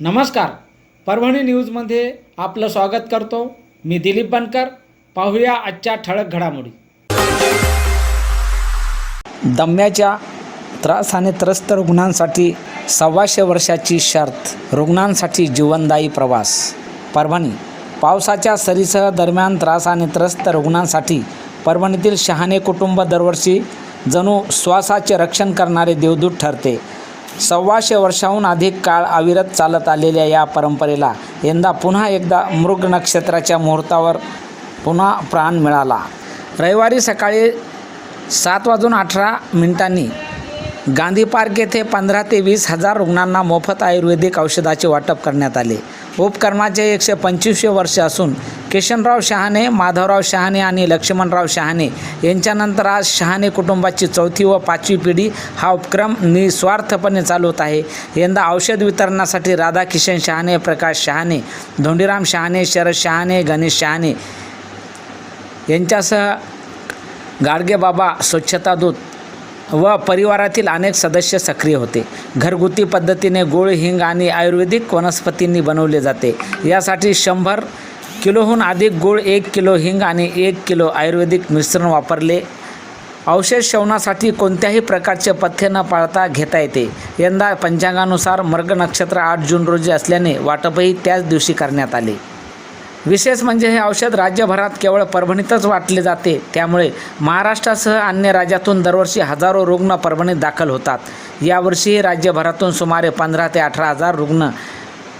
नमस्कार. परभणी न्यूजमध्ये आपलं स्वागत करतो. मी दिलीप बनकर. पाहूया आजच्या ठळक घडामोडी. दम्याच्या त्रासाने त्रस्त रुग्णांसाठी सव्वाशे वर्षाची शर्त रुग्णांसाठी जीवनदायी प्रवास. परभणी पावसाच्या सरीसह दरम्यान त्रासाने त्रस्त रुग्णांसाठी परभणीतील शहाणे कुटुंब दरवर्षी जणू श्वासाचे रक्षण करणारे देवदूत ठरते. सव्वाशे वर्षाहून अधिक काळ अविरत चालत आलेल्या या परंपरेला यंदा पुन्हा एकदा मृग नक्षत्राच्या मुहूर्तावर पुन्हा प्राण मिळाला. रविवारी सकाळी सात वाजून अठरा मिनिटांनी गांधी पार्क येथे पंधरा ते वीस हजार रुग्णांना मोफत आयुर्वेदिक औषधाचे वाटप करण्यात आले. उपक्रमाचे एकशे पंचवीसशे वर्ष असून किशनराव शहाणे माधवराव शहाणे आणि लक्ष्मणराव शहाणे. यांच्यानंतर आज शहाणे कुटुंबाची चौथी व पाचवी पिढी हा उपक्रम निस्वार्थपणे चालवत आहे. यंदा औषध वितरणासाठी राधाकिशन शहाणे प्रकाश शहाणे धोंडीराम शहाणे शरद शहाणे गणेश शहाणे. यांच्यासह गाडगेबाबा स्वच्छता दूत व परिवारातील अनेक सदस्य सक्रिय होते. घरगुती पद्धतीने गोळ हिंग आणि आयुर्वेदिक वनस्पतींनी बनवले जाते. यासाठी शंभर किलोहून अधिक गूळ एक किलो हिंग आणि एक किलो आयुर्वेदिक मिश्रण वापरले. औषध शवनासाठी कोणत्याही प्रकारचे पथ्य न पाळता घेता येते. यंदा पंचांगानुसार मर्ग नक्षत्र आठ जून रोजी असल्याने वाटपही त्याच दिवशी करण्यात आले. विशेष म्हणजे हे औषध राज्यभरात केवळ परभणीतच वाटले जाते. त्यामुळे महाराष्ट्रासह अन्य राज्यातून दरवर्षी हजारो रुग्ण परभणीत दाखल होतात. यावर्षीही राज्यभरातून सुमारे पंधरा ते अठरा हजार रुग्ण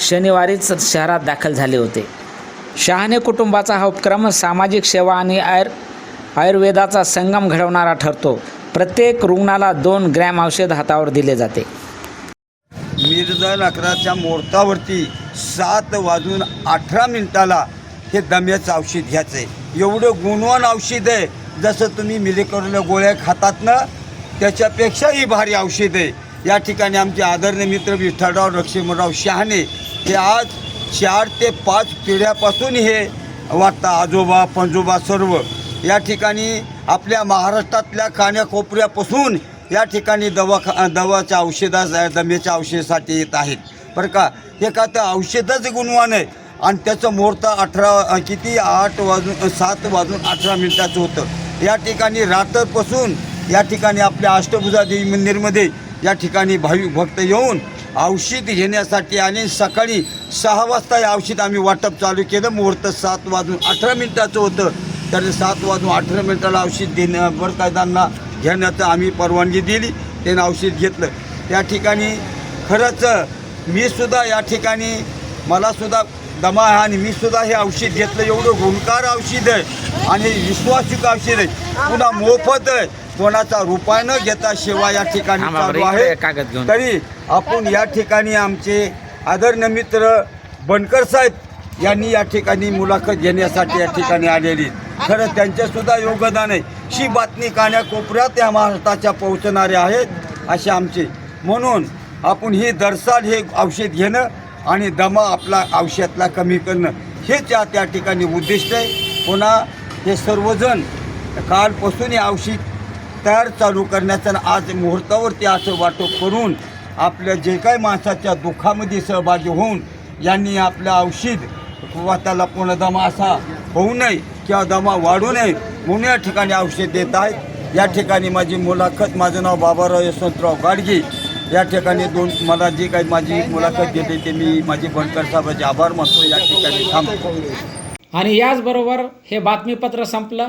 शनिवारीच शहरात दाखल झाले होते. शहाणे कुटुंबाचा हा उपक्रम सामाजिक सेवा आणि आयुर आयुर्वेदाचा संगम घडवणारा ठरतो. प्रत्येक रुग्णाला दोन ग्रॅम औषध हातावर दिले जाते. मिर्झा अकराच्या मुहूर्तावरती सात वाजून अठरा मिनिटाला हे दम्याचं औषध घ्यायचं आहे एवढं गुणवान औषध आहे. जसं तुम्ही मिलेकडून गोळ्या खातात ना त्याच्यापेक्षाही भारी औषध आहे. या ठिकाणी आमचे आदरणीय मित्र विठ्ठलराव लक्ष्मणराव शहाणे हे आज चार ते पाच पिढ्यापासून हे वाटतं आजोबा पंजोबा सर्व. या ठिकाणी आपल्या महाराष्ट्रातल्या कान्याकोपऱ्यापासून या ठिकाणी दवाखा दवाच्या औषधा दम्याच्या औषधासाठी येत आहेत. बरं का? हे का तर औषधच गुणवान आहे. आणि त्याचं मुहूर्त अठरा किती? आठ वाजून सात वाजून अठरा मिनिटाचं होतं. या ठिकाणी रात्रपासून या ठिकाणी आपल्या अष्टभुजा देवी मंदिरमध्ये या ठिकाणी भाविक भक्त येऊन औषध घेण्यासाठी आणि सकाळी सहा वाजता हे औषध आम्ही वाटप चालू केलं. मुहूर्त सात वाजून अठरा मिनिटाचं होतं. तर सात वाजून अठरा मिनिटाला औषध देण्या बरकायदांना घेण्याचं आम्ही परवानगी दिली. त्यानं औषध घेतलं. त्या ठिकाणी खरंच मी सुद्धा या ठिकाणी मला सुद्धा दमा आहे आणि मी सुद्धा हे औषध घेतलं. एवढं गुणकार औषध आहे आणि विश्वासिक औषध आहे. पुन्हा मोफत आहे. कोणाचा रुपया न घेता सेवा या ठिकाणी चालू आहे. तरी आपण या ठिकाणी आमचे आदरणीय मित्र बनकर साहेब यांनी या ठिकाणी मुलाखत घेण्यासाठी या ठिकाणी आलेली. खरं त्यांच्यासुद्धा योगदान आहे. ही बातमी कान्याकोपऱ्यात या महाराष्ट्राच्या पोहोचणारे आहेत असे आमचे. म्हणून आपण ही दरसाल हे औषध घेणं आणि दमा आपला औषधातला कमी करणं हेच या त्या ठिकाणी उद्दिष्ट आहे. पुन्हा हे सर्वजण कालपासून हे औषध तयार चालू करण्याचं आज मुहूर्तावरती असं वाटप करून आपल्या जे काही माणसाच्या दुःखामध्ये सहभागी होऊन यांनी आपलं औषध किंवा त्याला पूर्ण दमा असा होऊ नये किंवा दमा वाढू नये म्हणून या ठिकाणी औषध देत आहेत. या ठिकाणी माझी मुलाखत माझं नाव बाबाराव यशवंतराव गाडगे. या ठिकाणी दोन मला जी काही माझी मुलाखत घेते ते मी माझी बनकर साहेबाचे आभार मानतो. या ठिकाणी थांबतो. आणि याचबरोबर हे बातमीपत्र संपलं.